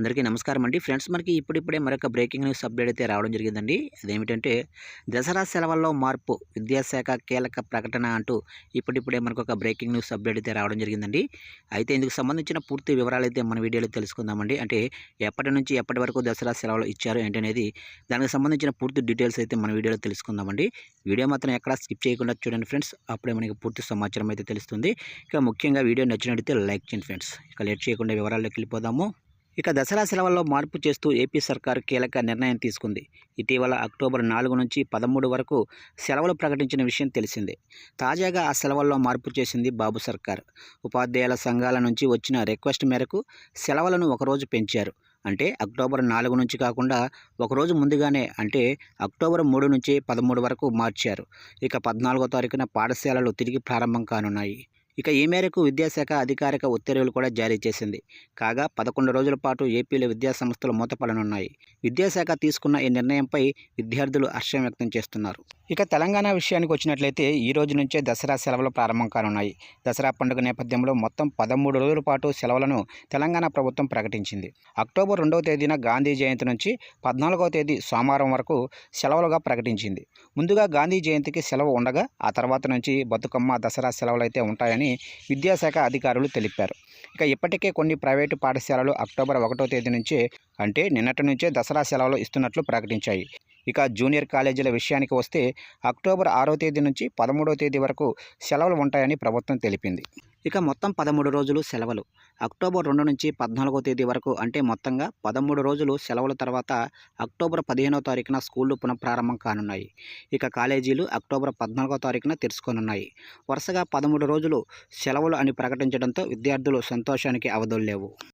అందరికీ నమస్కారం అండి. ఫ్రెండ్స్ మనకి ఇప్పుడిప్పుడే మరొక బ్రేకింగ్ న్యూస్ అప్డేట్ అయితే రావడం జరిగిందండి. అదేమిటంటే దసరా సెలవుల్లో మార్పు విద్యాశాఖ కీలక ప్రకటన అంటూ ఇప్పుడిప్పుడే మనకు ఒక బ్రేకింగ్ న్యూస్ అప్డేట్ అయితే రావడం జరిగిందండి. అయితే ఇందుకు సంబంధించిన పూర్తి వివరాలు అయితే మన వీడియోలో తెలుసుకుందామండి. అంటే ఎప్పటి నుంచి ఎప్పటి వరకు దసరా సెలవులు ఇచ్చారు ఏంటనేది దానికి సంబంధించిన పూర్తి డీటెయిల్స్ అయితే మన వీడియోలో తెలుసుకుందామండి. వీడియో మాత్రం ఎక్కడ స్కిప్ చేయకుండా చూడండి ఫ్రెండ్స్. అప్పుడే మనకి పూర్తి సమాచారం అయితే తెలుస్తుంది. ఇక ముఖ్యంగా వీడియో నచ్చినట్లయితే లైక్ చేయండి ఫ్రెండ్స్. ఇక లేట్ చేయకుండా వివరాల్లోకి వెళ్ళిపోదాము. ఇక దసరా సెలవుల్లో మార్పు చేస్తూ ఏపీ సర్కారు కీలక నిర్ణయం తీసుకుంది. ఇటీవల అక్టోబర్ నాలుగు నుంచి పదమూడు వరకు సెలవులు ప్రకటించిన విషయం తెలిసిందే. తాజాగా ఆ సెలవుల్లో మార్పు చేసింది బాబు సర్కార్. ఉపాధ్యాయుల సంఘాల నుంచి వచ్చిన రిక్వెస్ట్ మేరకు సెలవులను ఒకరోజు పెంచారు. అంటే అక్టోబర్ నాలుగు నుంచి కాకుండా ఒకరోజు ముందుగానే అంటే అక్టోబర్ మూడు నుంచి పదమూడు వరకు మార్చారు. ఇక పద్నాలుగో తారీఖున పాఠశాలలు తిరిగి ప్రారంభం కానున్నాయి. ఇక ఈ మేరకు విద్యాశాఖ అధికారిక ఉత్తర్వులు కూడా జారీ చేసింది. కాగా పదకొండు రోజుల పాటు ఏపీలో విద్యాసంస్థలు మూతపడనున్నాయి. విద్యాశాఖ తీసుకున్న ఈ నిర్ణయంపై విద్యార్థులు హర్షం వ్యక్తం చేస్తున్నారు. ఇక తెలంగాణ విషయానికి వచ్చినట్లయితే ఈ రోజు నుంచే దసరా సెలవులు ప్రారంభం కానున్నాయి. దసరా పండుగ నేపథ్యంలో మొత్తం పదమూడు రోజుల పాటు సెలవులను తెలంగాణ ప్రభుత్వం ప్రకటించింది. అక్టోబర్ రెండవ తేదీన గాంధీ జయంతి నుంచి పద్నాలుగవ తేదీ సోమవారం వరకు సెలవులుగా ప్రకటించింది. ముందుగా గాంధీ జయంతికి సెలవు ఉండగా ఆ తర్వాత నుంచి బతుకమ్మ దసరా సెలవులు అయితే ఉంటాయని విద్యాశాఖ అధికారులు తెలిపారు. ఇక ఇప్పటికే కొన్ని ప్రైవేటు పాఠశాలలు అక్టోబర్ ఒకటో తేదీ నుంచే అంటే నిన్నటి నుంచే దసరా సెలవులు ఇస్తున్నట్లు ప్రకటించాయి. ఇక జూనియర్ కాలేజీల విషయానికి వస్తే అక్టోబర్ ఆరో తేదీ నుంచి పదమూడో తేదీ వరకు సెలవులు ఉంటాయని ప్రభుత్వం తెలిపింది. ఇక మొత్తం పదమూడు రోజులు సెలవులు. అక్టోబర్ రెండు నుంచి పద్నాలుగో తేదీ వరకు అంటే మొత్తంగా పదమూడు రోజులు సెలవుల తర్వాత అక్టోబర్ పదిహేనో తారీఖున స్కూళ్ళు పునఃప్రారంభం కానున్నాయి. ఇక కాలేజీలు అక్టోబర్ పద్నాలుగో తారీఖున తెరుచుకోనున్నాయి. వరుసగా పదమూడు రోజులు సెలవులు అని ప్రకటించడంతో విద్యార్థులు సంతోషానికి అవధులు లేవు.